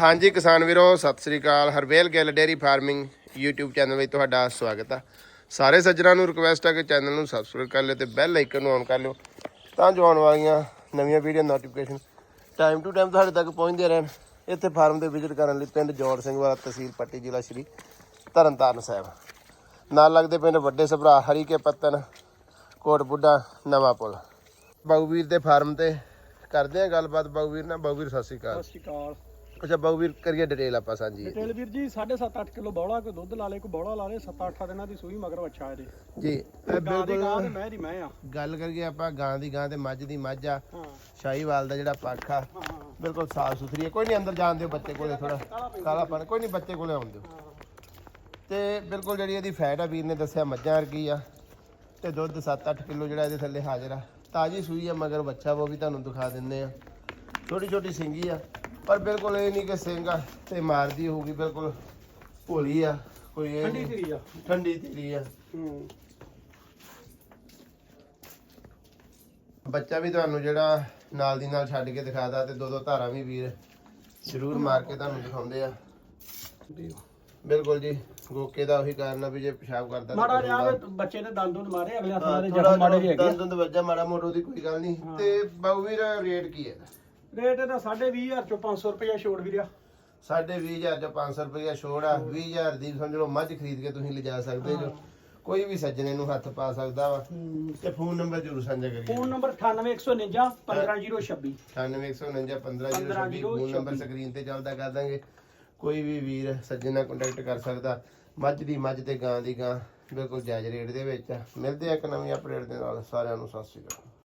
ਹਾਂਜੀ ਕਿਸਾਨ ਵੀਰੋ, ਸਤਿ ਸ੍ਰੀ ਅਕਾਲ। Harvel Gill dairy farming YouTube channel ਵਿੱਚ ਤੁਹਾਡਾ ਸਵਾਗਤ ਆ। ਸਾਰੇ ਸੱਜਣਾਂ ਨੂੰ ਰਿਕਵੈਸਟ ਆ ਕਿ ਚੈਨਲ ਨੂੰ ਸਬਸਕ੍ਰਾਈਬ ਕਰ ਲਿਓ ਤੇ ਬੈਲ ਆਈਕਨ ਨੂੰ ਔਨ ਕਰ ਲਿਓ ਤਾਂ ਜੋ ਆਉਣ ਵਾਲੀਆਂ ਨਵੀਆਂ video notification time to time ਤੁਹਾਡੇ ਤੱਕ ਪਹੁੰਚਦੇ ਰਹਿਣ। ਇੱਥੇ ਫਾਰਮ ਦੇ ਵਿਜ਼ਿਟ ਕਰਨ ਲਈ ਪਿੰਡ ਜੋੜ ਸਿੰਘ ਵਾਲਾ ਤਹਿਸੀਲ ਪੱਟੀ ਜ਼ਿਲ੍ਹਾ ਸ਼੍ਰੀ ਤਰਨਤਾਰਨ ਸਾਹਿਬ। ਨਾਲ ਲੱਗਦੇ ਪਿੰਡ ਵੱਡੇ ਸਭਰਾ ਹਰੀਕੇ ਪੱਤਨ, ਕੋਟ ਬੁੱਢਾ, ਨਵਾਂ ਪੁਲ। ਬਾਊਵੀਰ ਦੇ ਫਾਰਮ ਤੇ ਕਰਦੇ ਆ ਗੱਲਬਾਤ। ਬਾਊਵੀਰ ਨਾਲ। ਬਾਊਵੀਰ ਸਤਿ ਸ਼੍ਰੀ ਅਕਾਲ। ਸਤਿ ਸ਼੍ਰੀ ਅਕਾਲ। ਅੱਛਾ ਬਾਊਵੀਰ ਕਰੀਏ ਡਿਟੇਲ ਆਪਾਂ ਸਾਂਝੀ। ਡਿਟੇਲ ਵੀਰ ਜੀ 7.5 8 ਕਿਲੋ ਬੌਲਾ ਕੋਈ ਦੁੱਧ ਲਾ ਲੇ ਕੋਈ ਬੌਲਾ ਲਾ ਲੇ 7-8 ਦਿਨਾਂ ਦੀ ਸੂਈ ਮਗਰ ਬੱਚਾ ਇਹਦੇ। ਜੀ ਇਹ ਗਾਂ ਦੀ ਗਾਂ ਤੇ ਬਿਲਕੁਲ ਮੈਂ ਦੀ ਮੈਂ ਆ। ਗੱਲ ਕਰੀਏ ਆਪਾਂ ਗਾਂ ਦੀ ਗਾਂ ਤੇ ਮੱਝ ਦੀ ਮੱਝ ਆ। ਸ਼ਾਹੀਵਾਲ ਦਾ ਜਿਹੜਾ ਪੱਖ ਆ ਬਿਲਕੁਲ ਸਾਫ਼ ਸੁਥਰੀ ਹੈ ਕੋਈ ਨਹੀਂ ਅੰਦਰ ਜਾਣ ਦਿਓ ਬੱਚੇ ਕੋਲੇ ਥੋੜਾ ਕਾਲਾ ਪਨ ਕੋਈ ਨਹੀਂ ਬੱਚੇ ਕੋਲੇ ਆਉਣ ਦਿਓ। ਤੇ ਬਿਲਕੁਲ ਜਿਹੜੀ ਇਹਦੀ ਫੈਟ ਆ ਵੀਰ ਨੇ ਦੱਸਿਆ ਮੱਝਾਂ ਵਰਗੀ ਆ। ਤੇ ਦੁੱਧ 7-8 ਕਿਲੋ ਜਿਹੜਾ ਇਹਦੇ ਥੱਲੇ ਹਾਜ਼ਰ ਆ। ਤਾਜੀ ਸੂਈ ਆ ਮਗਰ ਬੱਚਾ ਉਹ ਵੀ ਤੁਹਾਨੂੰ ਦਿਖਾ ਦਿੰਨੇ ਆ। ਛੋਟੀ ਛੋਟੀ ਸਿੰਗੀ ਆ। ਪਰ ਬਿਲਕੁਲ ਇਹ ਨਹੀਂ ਕਿ ਸਿੰਗਾ ਤੇ ਮਾਰਦੀ ਹੋਊਗੀ ਬਿਲਕੁਲ ਭੋਲੀ ਆ ਕੋਈ ਇਹ ਠੰਡੀ ਨਹੀਂ। ਆ। ਠੰਡੀ ਧੀਰੀ ਆ। ਹੂੰ। ਬੱਚਾ ਵੀ ਤੁਹਾਨੂੰ ਜਿਹੜਾ ਨਾਲ ਦੀ ਨਾਲ ਛੱਡ ਕੇ ਦਿਖਾਦਾ ਤੇ ਦੋ ਦੋ ਧਾਰਾਂ ਵੀ ਵੀਰ ਜ਼ਰੂਰ ਮਾਰ ਕੇ ਤੁਹਾਨੂੰ ਦਿਖਾਉਂਦੇ ਆ। ਬਿਲਕੁਲ ਜੀ ਗੋਕੇ ਦਾ ਉਹੀ ਕਾਰਨ ਆ ਵੀ ਜੇ ਪਿਸ਼ਾਬ ਕਰਦਾ ਤਾਂ ਮਾੜਾ ਜਿਹਾ। ਵੇ ਬੱਚੇ ਨੇ ਦੰਦ ਦੁੰਦ ਮਾਰੇ ਅਗਲੇ ਹੱਥ ਦੇ ਜਖਮ ਮਾੜੇ ਜਿਹੇ ਦੰਦ ਹੈਗੇ ਦੰਦ ਵੱਜਾ ਮਾੜਾ ਮੋਟੋ ਦੀ ਕੋਈ ਗੱਲ ਨਹੀਂ। ਤੇ ਬਾਊ ਵੀਰ ਰੇਟ ਕੀ ਹੈ ਰੇਟ ਇਹਦਾ 2.5000 ਚੋਂ 500 ਰੁਪਏ ਛੋੜ ਵੀਰਿਆ। ਸਾਢੇ 20000 ਜਾਂ 500 ਰੁਪਏ ਛੋੜ ਆ। 20000 ਦੀ ਸਮਝ ਲਓ ਮੱਝ ਖਰੀਦ ਕੇ ਤੁਸੀਂ ਲਿਜਾ ਸਕਦੇ ਜੋ। ਕੋਈ ਵੀ ਸੱਜਣੇ ਨੂੰ ਹੱਥ ਪਾ ਸਕਦਾ ਵਾ। ਤੇ ਫੋਨ ਨੰਬਰ ਜ਼ਰੂਰ ਸਾਂਝਾ ਕਰੀਏ। Phone number 9819 15026 9819 1506 phone number screen ਤੇ ਚੱਲਦਾ ਕਰ ਦਾਂਗੇ ਕੋਈ ਵੀ ਵੀਰ ਸੱਜਣ ਨਾਲ ਕੰਟੈਕਟ ਕਰ ਸਕਦਾ। ਮੱਝ ਦੀ ਮੱਝ ਤੇ ਗਾਂ ਦੀ ਗਾਂ। ਬਿਲਕੁਲ ਜਾਇਜ਼ ਰੇਟ ਦੇ ਵਿੱਚ। ਮਿਲਦੇ ਆ ਇੱਕ ਨਵੀਂ ਅਪਡੇਟ ਦੇ ਨਾਲ। ਸਾਰਿਆਂ ਨੂੰ ਸਤਿ ਸ਼੍ਰੀ ਅਕਾਲ।